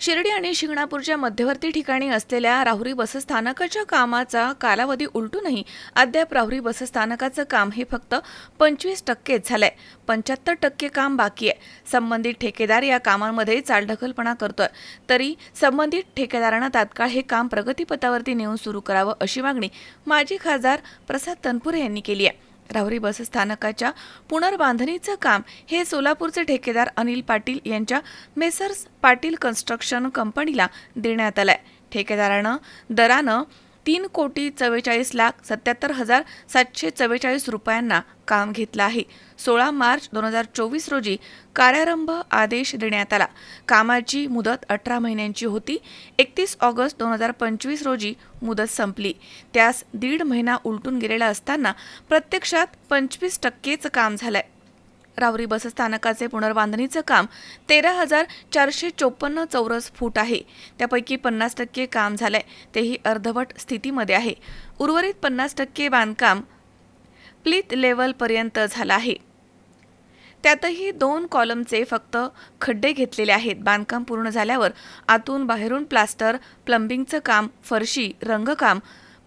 शिर्डी आणि शिंगणापूरच्या मध्यवर्ती ठिकाणी असलेल्या राहुरी बसस्थानकाच्या कामाचा कालावधी उलटूनही अद्याप राहुरी बसस्थानकाचं काम हे फक्त पंचवीस टक्केच झालंय. पंच्याहत्तर टक्के काम बाकी आहे. संबंधित ठेकेदार या कामांमध्ये चालढकलपणा करतोय. तरी संबंधित ठेकेदारांना तात्काळ हे काम प्रगतीपथावरती नेऊन सुरू करावं अशी मागणी माजी खासदार प्रसाद तनपुरे यांनी केली आहे. राहुरी बसस्थानकाच्या पुनर्बांधणीचं काम हे सोलापूरचे ठेकेदार अनिल पाटील यांच्या मेसर्स पाटील कन्स्ट्रक्शन कंपनीला देण्यात आलंय. ठेकेदारानं दरानं तीन कोटी चव्वेचाळीस लाख सत्याहत्तर हजार सातशे चव्वेचाळीस रुपयांना काम घेतलं आहे. सोळा मार्च दोन हजार चोवीस रोजी कार्यारंभ आदेश देण्यात आला. कामाची मुदत अठरा महिन्यांची होती. एकतीस ऑगस्ट दोन हजार पंचवीस रोजी मुदत संपली. त्यास दीड महिना उलटून गेलेला असताना प्रत्यक्षात पंचवीस टक्केच काम झालंय. रावरी बसस्थानकाचे पुनर्बांधणीचं काम तेरा हजार चारशे चोपन्न चौरस फूट आहे. त्यापैकी पन्नास टक्के काम झालंय. तेही अर्धवट स्थितीमध्ये आहे. उर्वरित पन्नास टक्के बांधकाम प्लीत लेवलपर्यंत झालं आहे. त्यातही दोन कॉलमचे फक्त खड्डे घेतलेले आहेत. बांधकाम पूर्ण झाल्यावर आतून बाहेरून प्लास्टर प्लंबिंगचं काम फरशी रंगकाम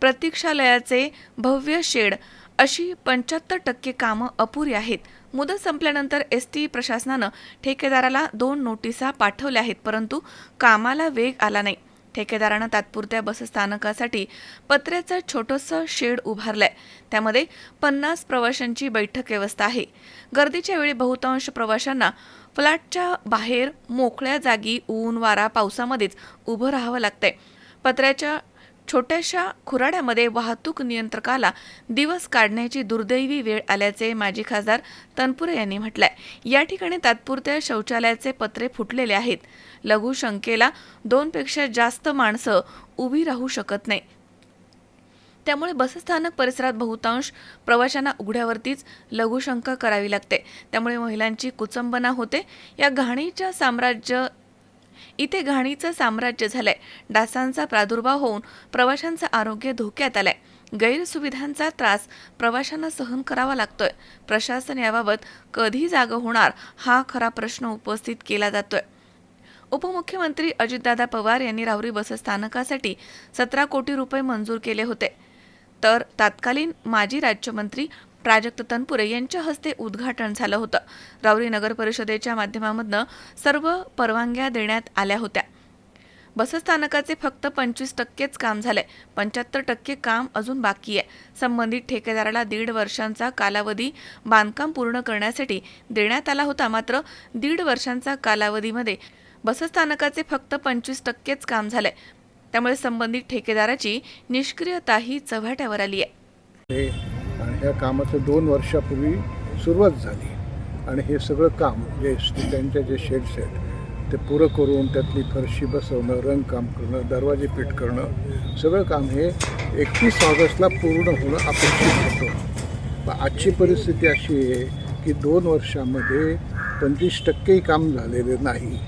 प्रतीक्षालयाचे भव्य शेड अशी पंच्याहत्तर टक्के कामं अपुरी आहेत. मुदत संपल्यानंतर एस टी प्रशासनानं ठेकेदाराला दोन नोटिसा पाठवल्या आहेत परंतु कामाला वेग आला नाही. ठेकेदारानं तात्पुरत्या बसस्थानकासाठी पत्र्याचं छोटंसं शेड उभारलंय. त्यामध्ये पन्नास प्रवाशांची बैठक व्यवस्था आहे. गर्दीच्या वेळी बहुतांश प्रवाशांना फ्लॅटच्या बाहेर मोकळ्या जागी ऊन वारा पावसामध्येच उभं राहावं लागतंय. पत्र्याच्या छोट्याशा खुराड्यामध्ये वाहतूक नियंत्रकाला दिवस काढण्याची दुर्दैवी वेळ आल्याचे माजी खासदार तनपुरे यांनी म्हटलंय. या ठिकाणी तात्पुरत्या शौचालयाचे पत्रे फुटलेले आहेत. लघुशंकेला दोनपेक्षा जास्त माणसं उभी राहू शकत नाही. त्यामुळे बसस्थानक परिसरात बहुतांश प्रवाशांना उघड्यावरतीच लघुशंका करावी लागते. त्यामुळे महिलांची कुचंबना होते. या घाणीच्या साम्राज्य इथे घाणीचं साम्राज्य झालंय. डासांचा प्रादुर्भाव होऊन प्रवाशांचं आरोग्य धोक्यात आलंय. गैरसुविधांचा त्रास प्रवाशांना सहन करावा लागतोय. प्रशासन याबाबत कधी जागं होणार हा खरा प्रश्न उपस्थित केला जातोय. उपमुख्यमंत्री अजितदादा पवार यांनी राहुरी बसस्थानकासाठी सतरा कोटी रुपये मंजूर केले होते. तर तत्कालीन माजी राज्यमंत्री प्राजक्त तनपुरे यांच्या हस्ते उद्घाटन झालं होतं. राऊरी नगर परिषदेच्या माध्यमामधनं सर्व परवानग्या देण्यात आल्या होत्या. बसस्थानकाचे फक्त पंचवीस टक्केच काम झालंय. पंच्याहत्तर टक्के काम अजून बाकी आहे. संबंधित ठेकेदाराला दीड वर्षांचा कालावधी बांधकाम पूर्ण करण्यासाठी देण्यात आला होता. मात्र दीड वर्षांचा कालावधीमध्ये बसस्थानकाचे फक्त पंचवीस टक्केच काम झालंय. त्यामुळे संबंधित ठेकेदाराची निष्क्रियताही चव्हाट्यावर आली आहे. ह्या कामाचं दोन वर्षापूर्वी सुरुवात झाली. आणि हे सगळं काम जे त्यांच्या जे शेड्स आहेत ते पुरं करून त्यातली फरशी बसवणं रंगकाम करणं दरवाजे पीठ करणं सगळं काम हे एकतीस ऑगस्टला पूर्ण होणं अपेक्षित होतं. पण आजची परिस्थिती अशी आहे की दोन वर्षामध्ये पंचवीस टक्केही काम झालेले नाही.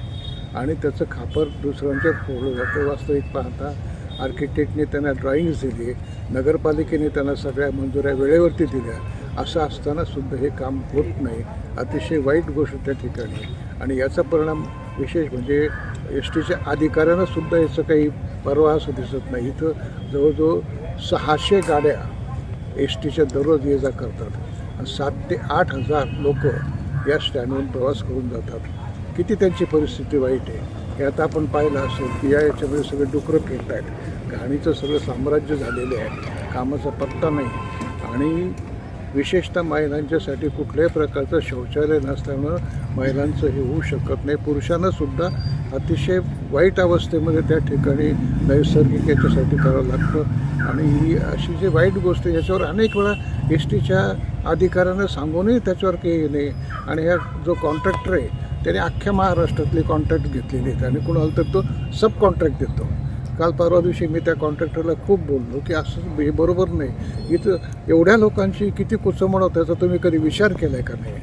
आणि त्याचं खापर दुसऱ्यांच्यात फोडलं जातं वास्तविक पाहता आर्किटेक्टने त्यांना ड्रॉइंग्स दिली नगरपालिकेने त्यांना सगळ्या मंजुऱ्या वेळेवरती दिल्या. असं असताना सुद्धा हे काम होत नाही. अतिशय वाईट गोष्ट त्या ठिकाणी. आणि याचा परिणाम विशेष म्हणजे एस टीच्या अधिकाऱ्यांना सुद्धा याचं काही परवा असं दिसत नाही. इथं जवळजवळ सहाशे गाड्या एस टीच्या दररोज ये जा करतात. सात ते आठ हजार लोक या स्टँडवरून प्रवास करून जातात. किती त्यांची परिस्थिती वाईट आहे? हे आता आपण पाहिलं असेल की या याच्यामध्ये सगळे डुकरं फिरत आहेत. घाणीचं सगळं साम्राज्य झालेलं आहे. कामाचा पत्ता नाही. आणि विशेषतः महिलांच्यासाठी कुठल्याही प्रकारचं शौचालय नसल्यामुळं महिलांचं हे होऊ शकत नाही. पुरुषांनासुद्धा अतिशय वाईट अवस्थेमध्ये त्या ठिकाणी नैसर्गिक याच्यासाठी करावं लागतं. आणि ही अशी जी वाईट गोष्ट आहे, याच्यावर अनेक वेळा एस टीच्या अधिकाऱ्यांना सांगूनही त्याच्यावर काही नाही. आणि ह्या जो कॉन्ट्रॅक्टर आहे त्याने अख्ख्या महाराष्ट्रातले कॉन्ट्रॅक्ट घेतलेले आहेत आणि कुणाला तर तो सब कॉन्ट्रॅक्ट देतो. काल परवा दिवशी मी त्या कॉन्ट्रॅक्टरला खूप बोललो की असं हे बरोबर नाही. इथं एवढ्या लोकांची किती कुचमण होत त्याचा तुम्ही कधी विचार केला आहे का नाही?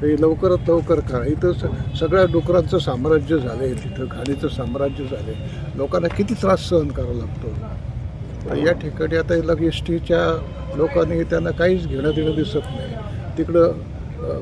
तर हे लवकरात लवकर करा. इथं स सगळ्या डुकरांचं साम्राज्य झालं आहे तिथं घाणीचं साम्राज्य झालं आहे लोकांना किती त्रास सहन करावा लागतो? तर या ठिकाणी आता लग एस टीच्या लोकांनी त्यांना काहीच घेणं देणं दिसत नाही. तिकडं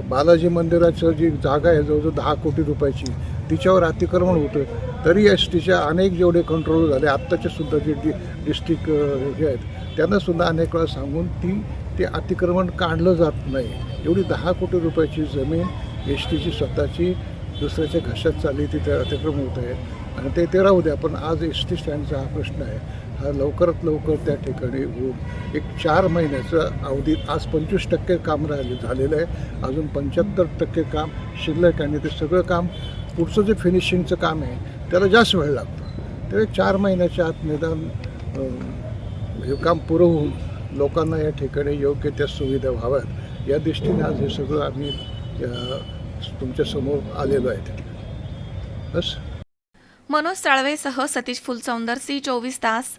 बालाजी मंदिराचं जी जागा आहे जवळजवळ दहा कोटी रुपयाची तिच्यावर अतिक्रमण होतं तरी एस टीच्या अनेक जेवढे कंट्रोल झाले आत्ताचे सुद्धा जे डि डिस्ट्रिक्ट हे आहेत त्यांना सुद्धा अनेक वेळा सांगून ती ते अतिक्रमण काढलं जात नाही. एवढी दहा कोटी रुपयाची जमीन एस टीची स्वतःची दुसऱ्याच्या घशात चालली तिथे अतिक्रमण होत आहे. आणि ते ते राहू द्या पण आज एस टी स्टँडचा हा प्रश्न आहे. हा लवकरात लवकर त्या ठिकाणी होऊन एक चार महिन्याचं अवधीत आज पंचवीस टक्के काम राहिले झालेलं आहे. अजून पंच्याहत्तर टक्के काम शिल्लक आणि ते सगळं काम पुढचं जे फिनिशिंगचं काम आहे त्याला जास्त वेळ लागतो. तर चार महिन्याच्या आत निदान हे काम पुरं होऊन लोकांना या ठिकाणी योग्य त्या सुविधा व्हाव्यात. या दृष्टीने आज हे सगळं आम्ही तुमच्यासमोर आलेलो आहे त्या बस. मनोज साळवेसह सतीश फुलसौंदर सी चोवीस तास.